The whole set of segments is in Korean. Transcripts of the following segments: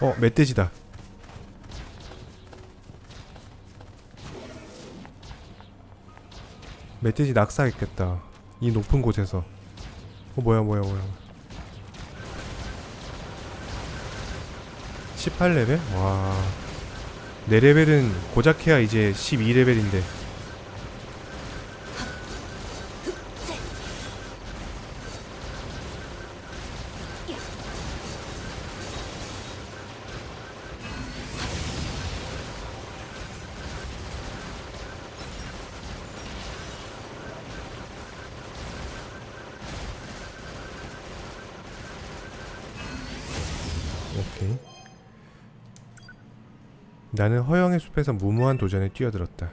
어 멧돼지다 멧돼지 낙사했겠다 이 높은 곳에서 어 뭐야 뭐야 뭐야 18레벨? 와. 내 레벨은 고작 해야 이제 12레벨인데. 오케이. 나는 허영의 숲에서 무모한 도전에 뛰어들었다.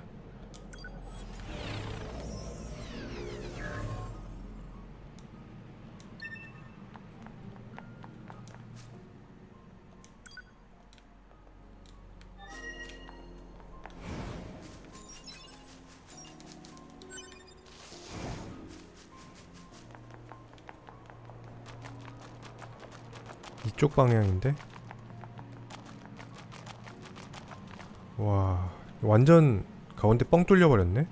이쪽 방향인데? 와 완전 가운데 뻥 뚫려 버렸네.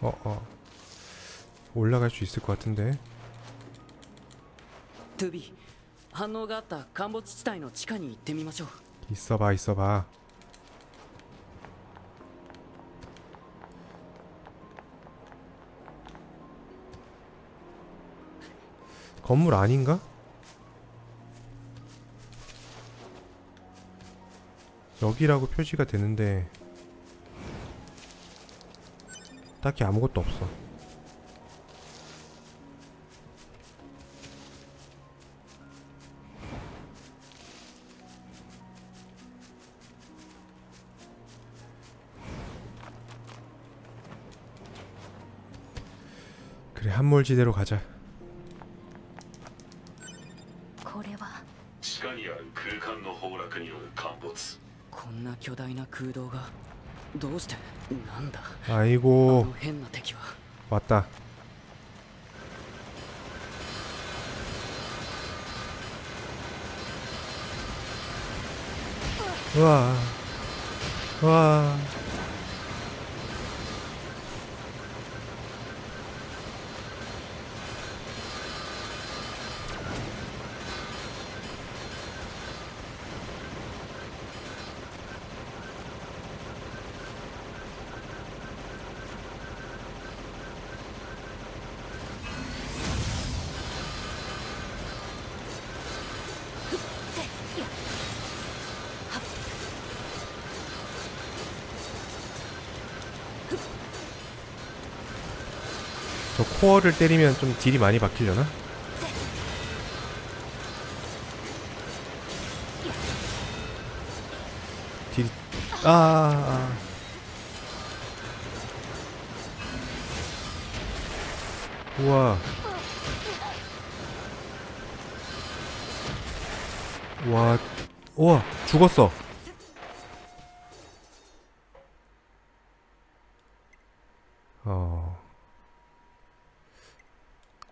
어 어. 올라갈 수 있을 것 같은데. トゥビ反応があった陥没地帯の地下に行ってみましょう 있어봐 있어봐. 건물 아닌가? 여기라고 표시가 되는데 딱히 아무것도 없어. 그래 한몰지대로 가자. 巨大な空洞が。どうして？なんだ？あいご変な敵は。またうわあうわあ 코어를 때리면 좀 딜이 많이 박히려나? 딜이 아, 아. 아. 우와 와 우와 죽었어 어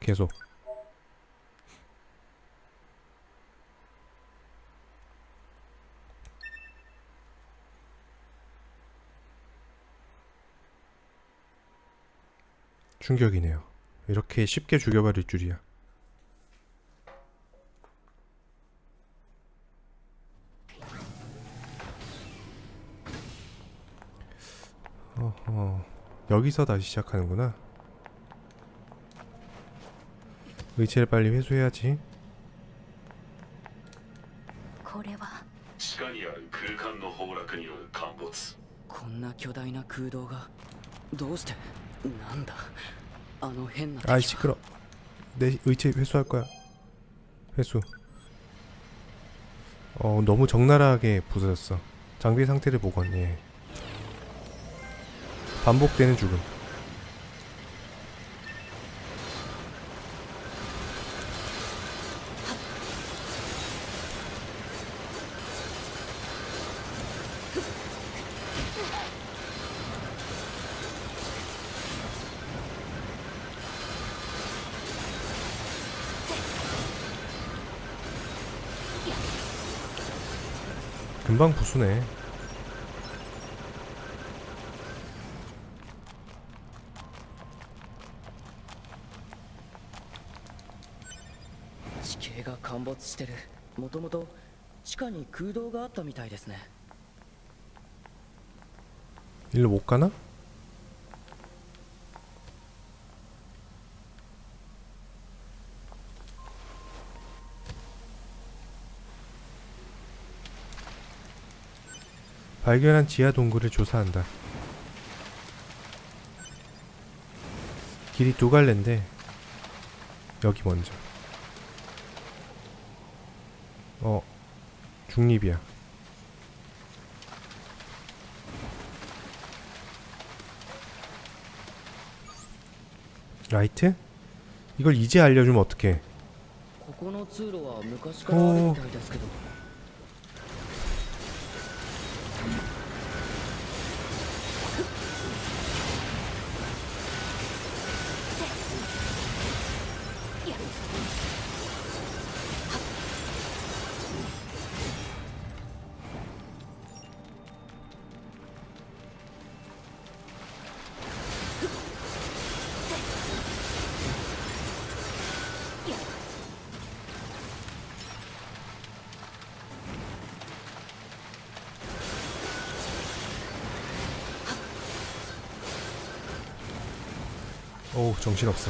계속 충격이네요. 이렇게 쉽게 죽여버릴 줄이야. 어허, 여기서 다시 시작하는구나. 의체를 빨리 회수해야지. 아, 이 시끄러. 내 의체 회수할 거야. 회수. 어 너무 적나라하게 부서졌어. 장비 상태를 보건 예. 반복되는 죽음. 금방 부수네. 地形が陥没してるもともと地下に空洞があったみたいですね 일로 못 가나? 발견한 지하 동굴을 조사한다. 길이 두 갈래인데 여기 먼저. 어, 중립이야. 라이트? 이걸 이제 알려주면 어떡해 こ 어우 정신없어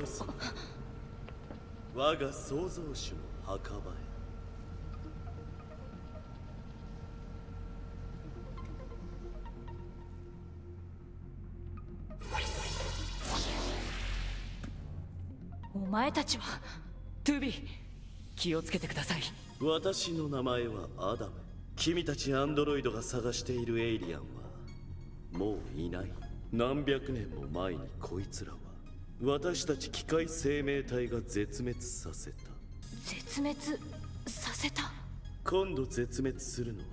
こそ。我が創造主の墓場へ。お前たちはトゥービー気をつけてください。私の名前はアダム。君たちアンドロイドが探しているエイリアンはもういない。何百年も前にこいつらは私たち機械生命体が絶滅させた絶滅させた今度絶滅するのは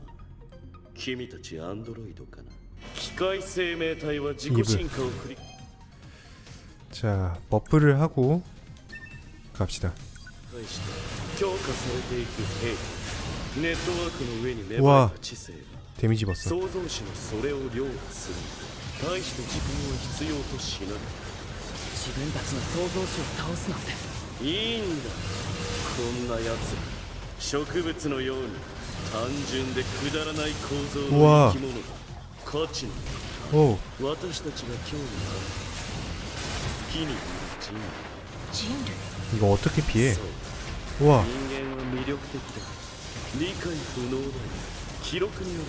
君たちアンドロイドかな機械生命体は自己進化を繰り 자 버프를 하고 갑시다 返して強化されていく兵器ネットワークの上に芽うわ生えた知性が 데미지 입었어 創造主のそれを凌駕する大して時間は必要としない 自分たちの創造主を倒すなんていいんだこんな奴ら植物のように単純でくだらない構造うわの生き物だ価値の 오 私たちが興味ある好きにいる人人類 이거 어떻게 피해 そう 우와 人間は魅力的だ理解不能だよ記録による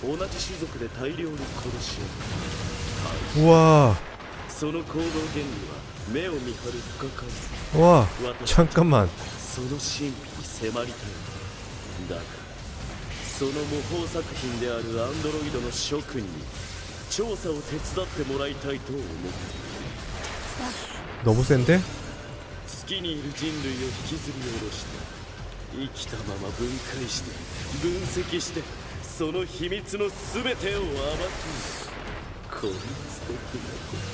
と同じ種族で大量に殺し合う 우와 その行動原理は目を見張る不可解さ 우와 私たち 잠깐만 その神秘に迫りたいだからその模倣作品であるアンドロイドの諸君に調査を手伝ってもらいたいと思って 너무 센데? 月にいる人類を引きずり下ろして生きたまま分解して分析してその秘密の全てを暴きこんな素敵なこと他に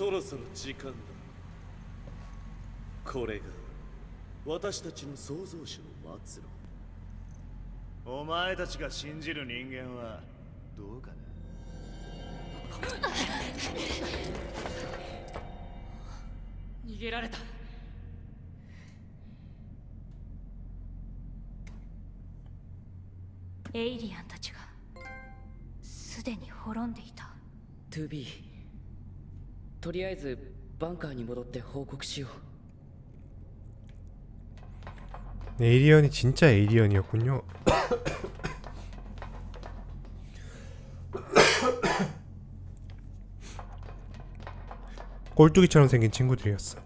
そろそろ時間だ。これが私たちの創造主の末路。お前たちが信じる人間はどうかな？逃げられた。エイリアンたちがすでに滅んでいた。2B とりあえずバンカーに戻って報告しよう 에이리언이 진짜 에이리언이었군요. 꼴뚜기처럼 생긴 친구들이었어. .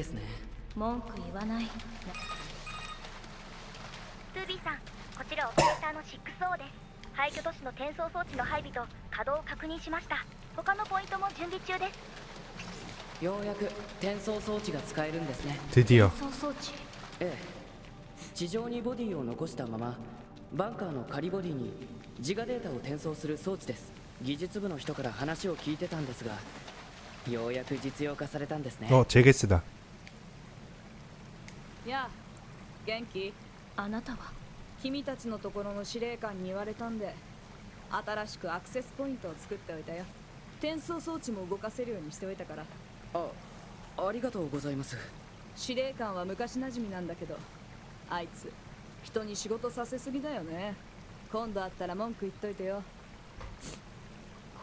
ですね。文句言わない。ルビーさんこちらオペレーターの 6O です。廃墟都市の転送装置の配備と稼働を確認しました。他のポイントも準備中です。ようやく転送装置が使えるんですね。転送装置。ええ。地上にボディを残したままバンカーの仮ボディに自我データを転送する装置です。技術部の人から話を聞いてたんですがようやく実用化されたんですね。お、チェゲスだ。やあ元気？あなたは？君たちのところの司令官に言われたんで新しくアクセスポイントを作っておいたよ。転送装置も動かせるようにしておいたから。あありがとうございます。司令官は昔馴染みなんだけどあいつ人に仕事させすぎだよね。今度会ったら文句言っといてよ。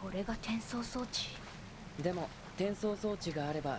これが転送装置？でも転送装置があれば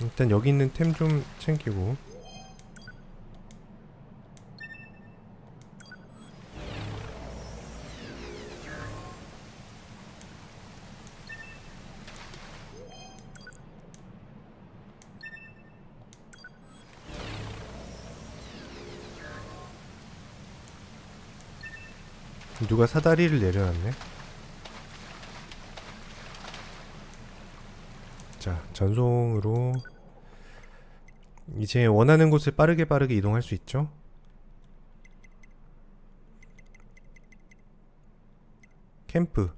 일단 여기 있는 템 좀 챙기고 누가 사다리를 내려놨네. 자, 전송으로 이제 원하는 곳을 빠르게 빠르게 이동할 수 있죠. 캠프.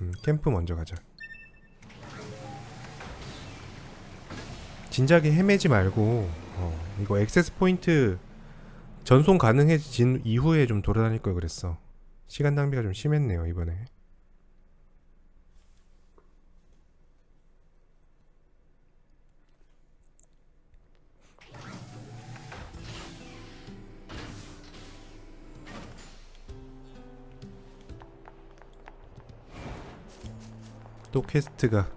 음, 캠프 먼저 가자. 진작에 헤매지 말고 어, 이거 액세스 포인트 전송 가능해진 이후에 좀 돌아다닐 걸 그랬어. 시간 낭비가 좀 심했네요 이번에. 또 퀘스트가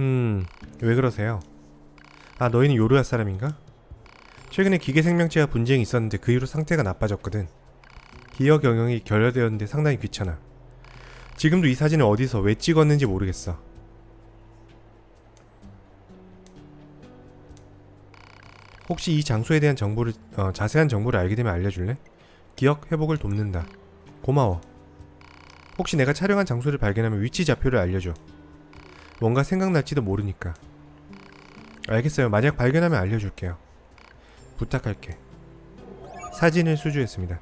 음 왜 그러세요? 아 너희는 요르아 사람인가? 최근에 기계 생명체와 분쟁이 있었는데 그 이후로 상태가 나빠졌거든 기억 영역이 결여되었는데 상당히 귀찮아 지금도 이 사진을 어디서 왜 찍었는지 모르겠어 혹시 이 장소에 대한 정보를 어, 자세한 정보를 알게 되면 알려줄래? 기억 회복을 돕는다 고마워 혹시 내가 촬영한 장소를 발견하면 위치 좌표를 알려줘 뭔가 생각날지도 모르니까 알겠어요 만약 발견하면 알려줄게요 부탁할게 사진을 수주했습니다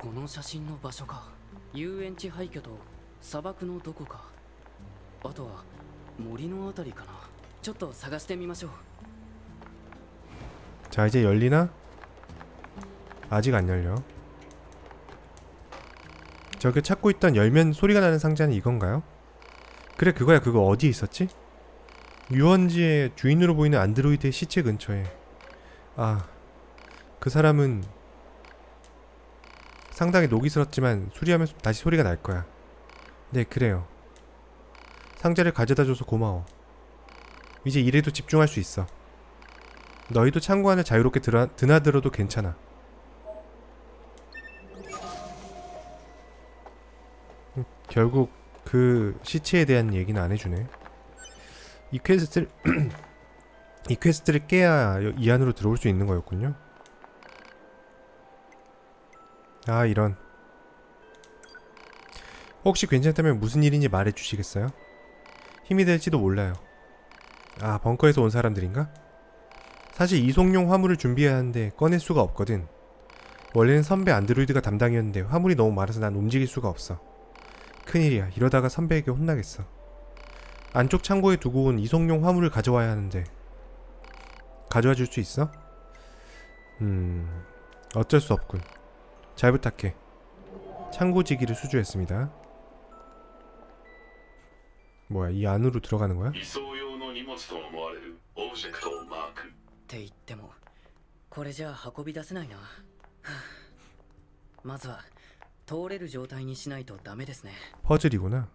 この写真の場所か遊園地廃墟と砂漠のどこかあとは森のあたりかな ちょっと探してみましょう 자 이제 열리나? 아직 안 열려 저기 찾고 있던 열면 소리가 나는 상자는 이건가요? 그래 그거야 그거 어디에 있었지? 유원지의 주인으로 보이는 안드로이드의 시체 근처에 아 그 사람은 상당히 녹이 슬었지만 수리하면 다시 소리가 날 거야 네 그래요 상자를 가져다줘서 고마워 이제 일에도 집중할 수 있어 너희도 창고 안을 자유롭게 드나, 드나들어도 괜찮아. 결국 그 시체에 대한 얘기는 안 해주네. 이 퀘스트를 이 퀘스트를 깨야 여- 이 안으로 들어올 수 있는 거였군요. 아 이런. 혹시 괜찮다면 무슨 일인지 말해 주시겠어요? 힘이 될지도 몰라요. 아 벙커에서 온 사람들인가? 사실 이송용 화물을 준비해야 하는데 꺼낼 수가 없거든. 원래는 선배 안드로이드가 담당이었는데 화물이 너무 많아서 난 움직일 수가 없어. 큰일이야. 이러다가 선배에게 혼나겠어. 안쪽 창고에 두고 온 이송용 화물을 가져와야 하는데. 가져와 줄 수 있어? 음... 어쩔 수 없군. 잘 부탁해. 창고지기를 수주했습니다. 뭐야, 이 안으로 들어가는 거야? 移送用の荷物と思われるオブジェクトをマークって言ってもこれじゃあ運び出せないなはあまずは 通れる状態にしないとダメですね 퍼즐이구나.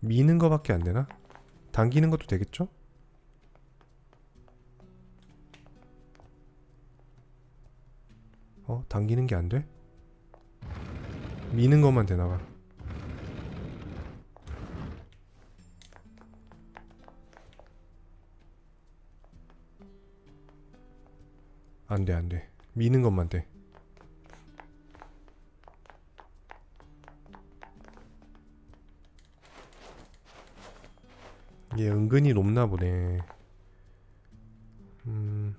미는 거밖에 안 되나? 당기는 것도 되겠죠? 어, 당기는 게 안 돼? 미는 것만 되나 봐. 안 돼, 안 돼. 미는 것만 돼. 얘 은근히 높나 보네. 음.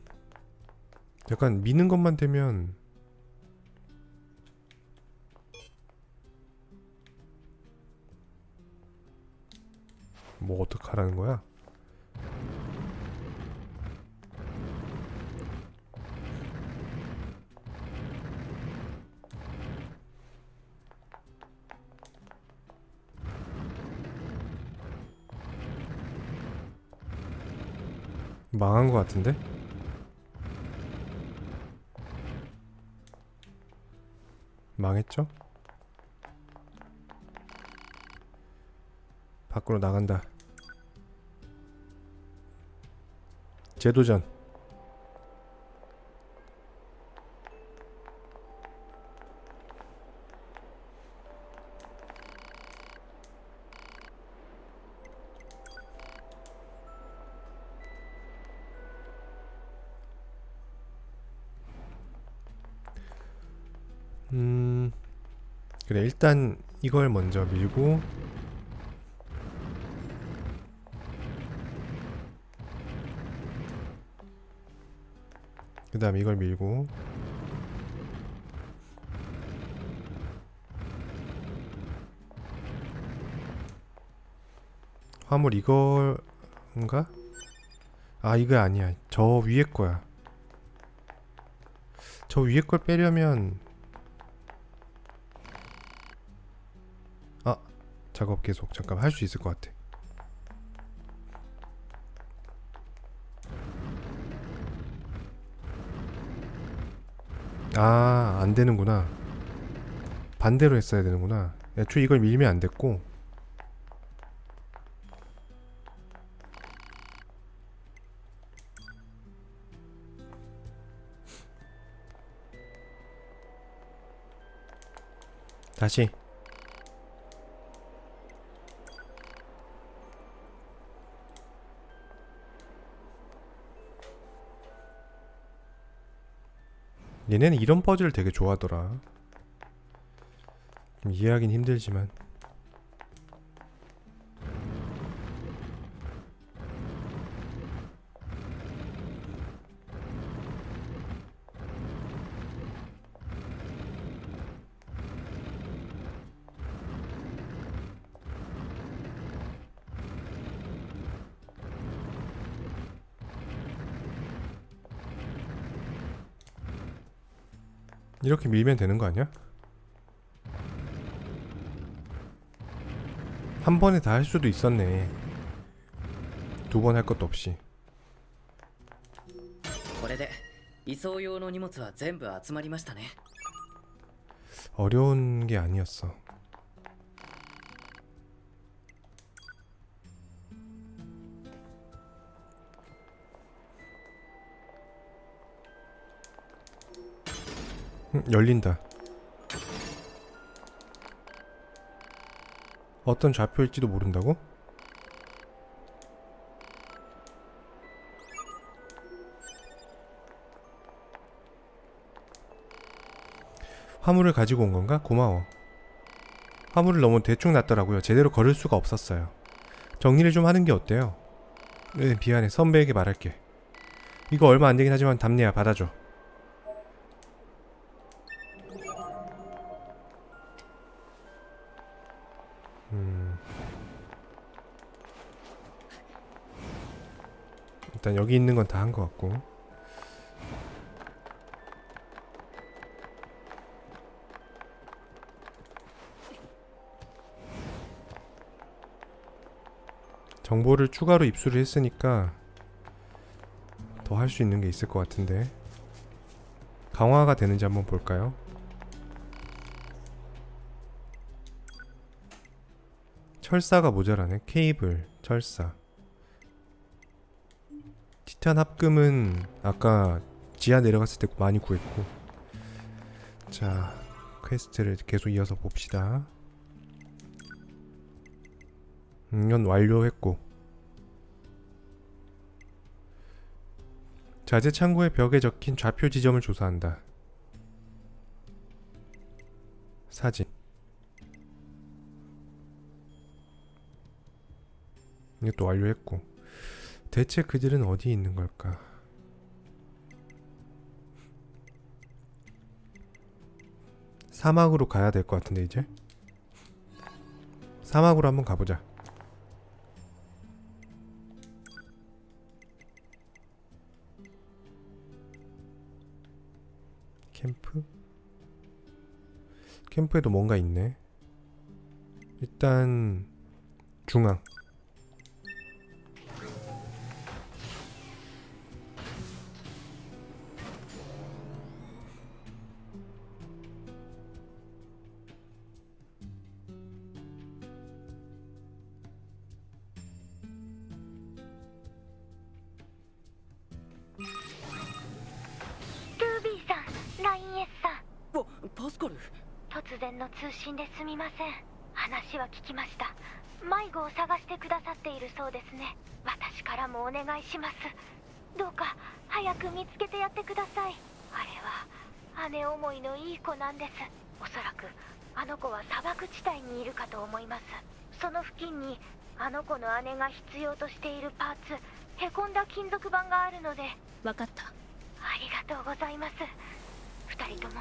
약간 미는 것만 되면 뭐 어떡하라는 거야? 망한 것 같은데? 망했죠? 밖으로 나간다. 재도전. 음. 그래, 일단 이걸 먼저 밀고 그 다음 이걸 밀고 화물 이걸인가? 아 이거 아니야 저 위에 거야 저 위에 걸 빼려면 작업 계속 잠깐 할 수 있을 것 같아 아, 안 되는구나. 반대로 했어야 되는구나. 애초에 이걸 밀면 안 됐고. 다시. 얘네는 이런 퍼즐을 되게 좋아하더라. 좀 이해하긴 힘들지만. 이렇게 밀면 되는 거 아니야? 한 번에 다 할 수도 있었네. 두 번 할 것도 없이. これで移送用の荷物は全部集まりましたね 어려운 게 아니었어. 음, 열린다. 어떤 좌표일지도 모른다고? 화물을 가지고 온 건가? 고마워. 화물을 너무 대충 놨더라고요. 제대로 걸을 수가 없었어요. 정리를 좀 하는 게 어때요? 네, 미안해. 선배에게 말할게. 이거 얼마 안 되긴 하지만 답내야 받아줘. 음. 일단 여기 있는 건 다 한 것 같고. 정보를 추가로 입수를 했으니까 더 할 수 있는 게 있을 것 같은데 강화가 되는지 한번 볼까요? 철사가 모자라네. 케이블 철사. 티탄 합금은 아까 지하 내려갔을 때 많이 구했고. 자 퀘스트를 계속 이어서 봅시다. 음, 이건 완료했고. 자재 창고의 벽에 적힌 좌표 지점을 조사한다. 사진 이것도 완료했고 대체 그들은 어디 있는 걸까? 사막으로 가야 될 것 같은데 이제 사막으로 한번 가보자. 캠프? 캠프에도 뭔가 있네. 일단 중앙. スカル突然の通信ですみません。話は聞きました。迷子を探してくださっているそうですね。私からもお願いします。どうか早く見つけてやってください。あれは姉思いのいい子なんです。おそらくあの子は砂漠地帯にいるかと思います。その付近にあの子の姉が必要としているパーツへこんだ金属板があるので。分かった。ありがとうございます。二人とも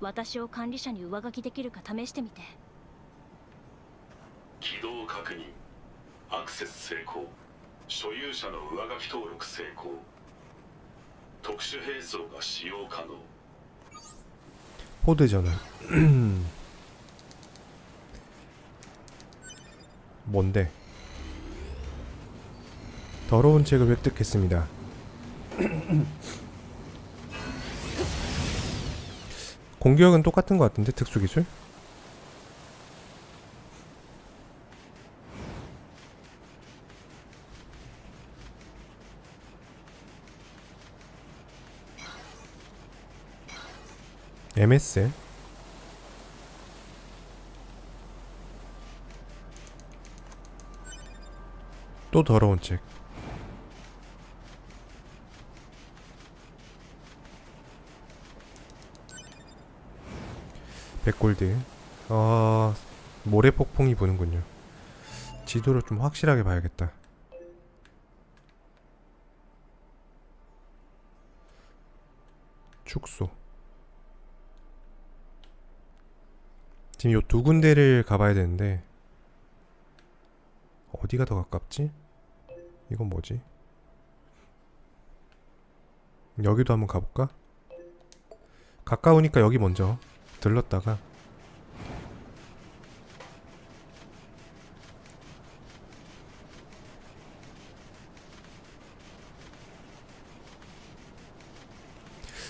私を管理者に上書きできるか試してみて起動確認アクセス成功所有者の上書き登録成功特殊兵装が使用可能 포드 전환. 뭔데? 더러운 책을 획득했습니다. 공격은 똑같은 것 같은데 특수 기술? MS 또 더러운 책 백골드. 어 모래 폭풍이 부는군요. 지도를 좀 확실하게 봐야겠다. 축소. 지금 요 두 군데를 가봐야 되는데 어디가 더 가깝지? 이건 뭐지? 여기도 한번 가볼까? 가까우니까 여기 먼저 들렀다가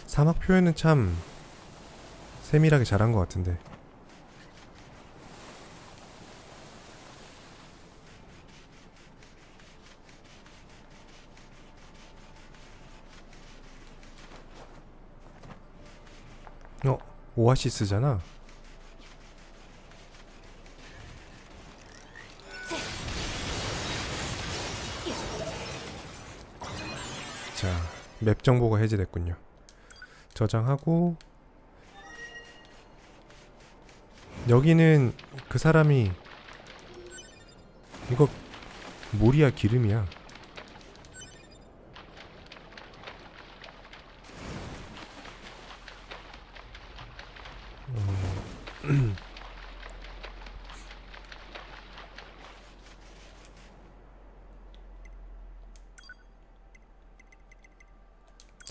사막 표현은 참 세밀하게 잘한 것 같은데 어 오아시스잖아. 자 맵 정보가 해제됐군요. 저장하고 여기는 그 사람이 이거 물이야 기름이야 음.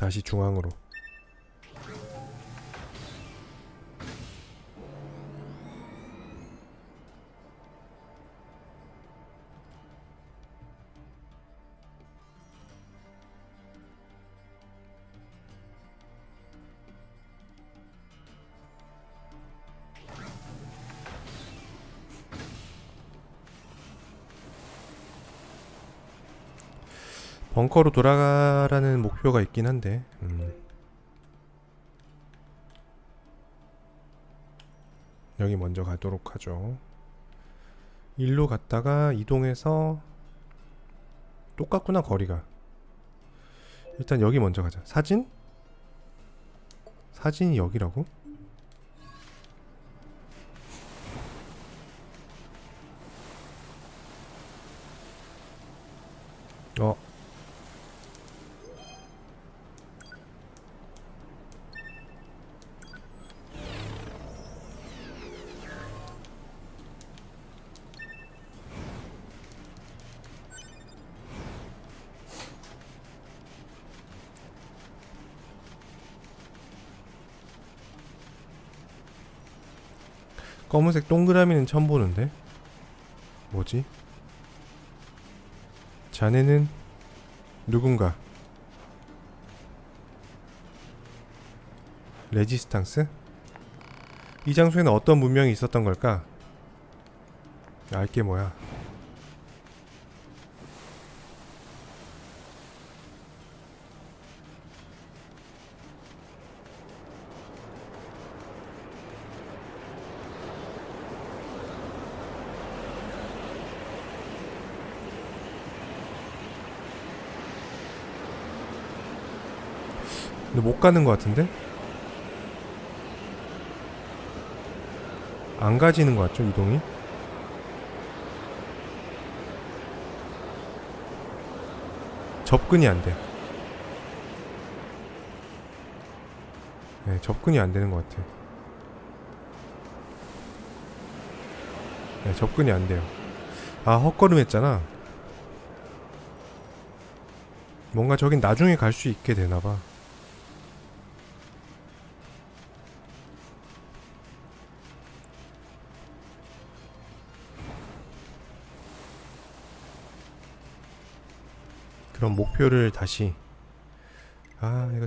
다시 중앙으로 벙커로 돌아가라는 목표가 있긴 한데 음. 여기 먼저 가도록 하죠 일로 갔다가 이동해서 똑같구나 거리가 일단 여기 먼저 가자 사진? 사진이 여기라고? 어 검은색 동그라미는 처음 보는데 뭐지? 자네는 누군가? 레지스탕스? 이 장소에는 어떤 문명이 있었던 걸까? 알게 뭐야? 근데 못 가는 것 같은데? 안 가지는 것 같죠 이동이? 접근이 안 돼. 네, 접근이 안 되는 것 같아. 네, 접근이 안 돼요. 아, 헛걸음 했잖아. 뭔가 저긴 나중에 갈 수 있게 되나봐. 그럼 목표를 다시. 아 이거